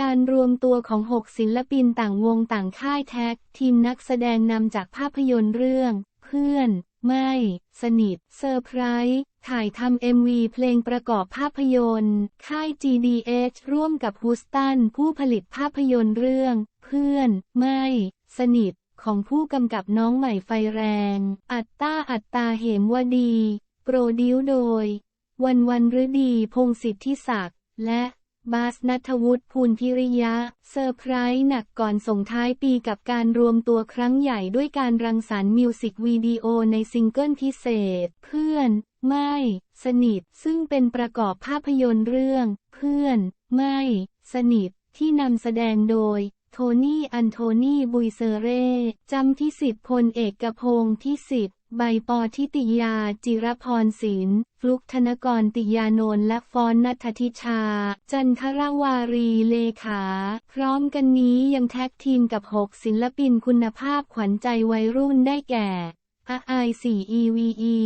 การรวมตัวของ 6 ศิลปินต่างวงต่างค่ายแท็ก ทีมนักแสดงนำจากภาพยนตร์เรื่อง เพื่อน ไม่ สนิท เซอร์ไพรส์ถ่ายทำ MV เพลงประกอบภาพยนตร์ ค่าย GDH ร่วมกับฮูสตัน ผู้ผลิตภาพยนตร์เรื่อง เพื่อน ไม่ สนิท ของผู้กำกับน้องใหม่ไฟแรง อัตตาอัตตาเหมวดี โปรดิวโดย วันวันฤดี พงศิทธิศักดิ์ และ บาสนัทวุฒิภูลพิริยะ เซอร์ไพรส์หนักก่อนส่งท้ายปีกับการรวมตัวครั้งใหญ่ด้วยการรังสรรค์มิวสิกวิดีโอในซิงเกิลพิเศษ เพื่อน ไม่ สนิท ซึ่งเป็นประกอบภาพยนตร์เรื่อง เพื่อน ไม่ สนิท ที่นำแสดงโดย โทนี่ อันโทนี่ บุยเซเร่จำที่สิบพลเอกกระพงศ์ที่สิบ ใบปอทิติยา จิรพรศิลป์ฟลุกธนกรติยานนท์และฟอนนัทธิชา จันทรวารีเลขา พร้อมกันนี้ยังแท็กทีมกับ 6 ศิลปินคุณภาพขวัญใจวัยรุ่นได้แก่อาไอ 4EVE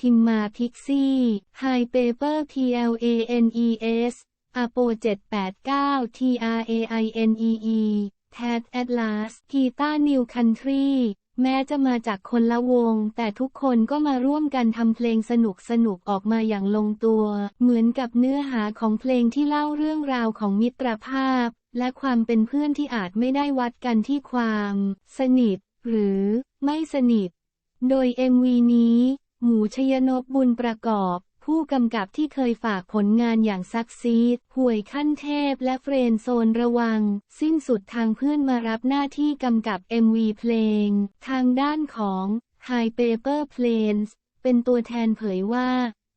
ทิมมาพิกซี่ไฮเปเปอร์ PLANES อโป789 TRAINEE แทดแอดลาสกีตานิวคันทรี แม้จะมาจากคนละวง แต่ทุกคนก็มาร่วมกันทำเพลงสนุกสนุกๆออกมาอย่างลงตัว เหมือนกับเนื้อหาของเพลงที่เล่าเรื่องราวของมิตรภาพ และความเป็นเพื่อนที่อาจไม่ได้วัดกันที่ความ สนิท หรือไม่สนิท โดย MV นี้ หมูชยนพบุญประกอบ ผู้กำกับที่เคยฝากผลงานอย่างซักซีดห่วยขั้นเทพและเฟรนโซนระวัง สิ้นสุดทางเพื่อนมารับหน้าที่กำกับ MV เพลง ทางด้านของ High Paper Planes เป็นตัวแทนเผยว่า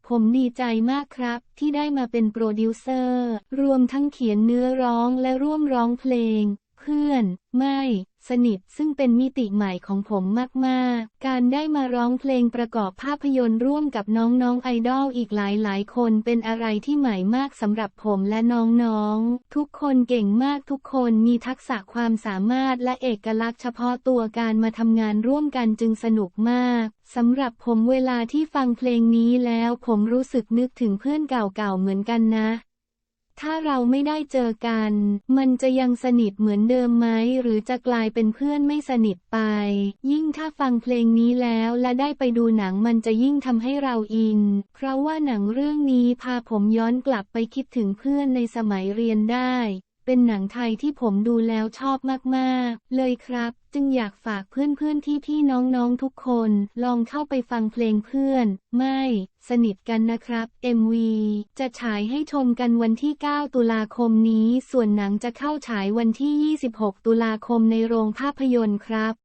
ผมดีใจมากครับ ที่ได้มาเป็นโปรดิวเซอร์ รวมทั้งเขียนเนื้อร้องและร่วมร้องเพลง เพื่อน ไม่ สนิทซึ่งเป็นมิติใหม่ของผมมาก ๆ การได้มาร้องเพลงประกอบภาพยนตร์ร่วมกับน้อง ๆ ไอดอลอีกหลาย ๆ คนเป็นอะไรที่ใหม่มากสำหรับผมและน้อง ๆ ทุกคนเก่งมากทุกคนมีทักษะความสามารถและเอกลักษณ์เฉพาะตัวการมาทำงานร่วมกันจึงสนุกมากสำหรับผมเวลาที่ฟังเพลงนี้แล้วผมรู้สึกนึกถึงเพื่อนเก่าๆเหมือนกันนะ ถ้าเราไม่ได้เจอกัน มันจะยังสนิทเหมือนเดิมไหมหรือจะกลายเป็นเพื่อนไม่สนิทไป ยิ่งถ้าฟังเพลงนี้แล้วและได้ไปดูหนังมันจะยิ่งทำให้เราอิน เพราะว่าหนังเรื่องนี้พาผมย้อนกลับไปคิดถึงเพื่อนในสมัยเรียนได้ เป็นหนังไทยที่ผมดูแล้วชอบมากๆ เลยครับ จึงอยากฝากเพื่อนๆที่พี่น้องๆทุกคน ลองเข้าไปฟังเพลงเพื่อน ไม่ สนิทกันนะครับ MV จะฉายให้ชมกันวันที่ 9 ตุลาคมนี้ ส่วนหนังจะเข้าฉายวันที่ 26 ตุลาคมในโรงภาพยนตร์ครับ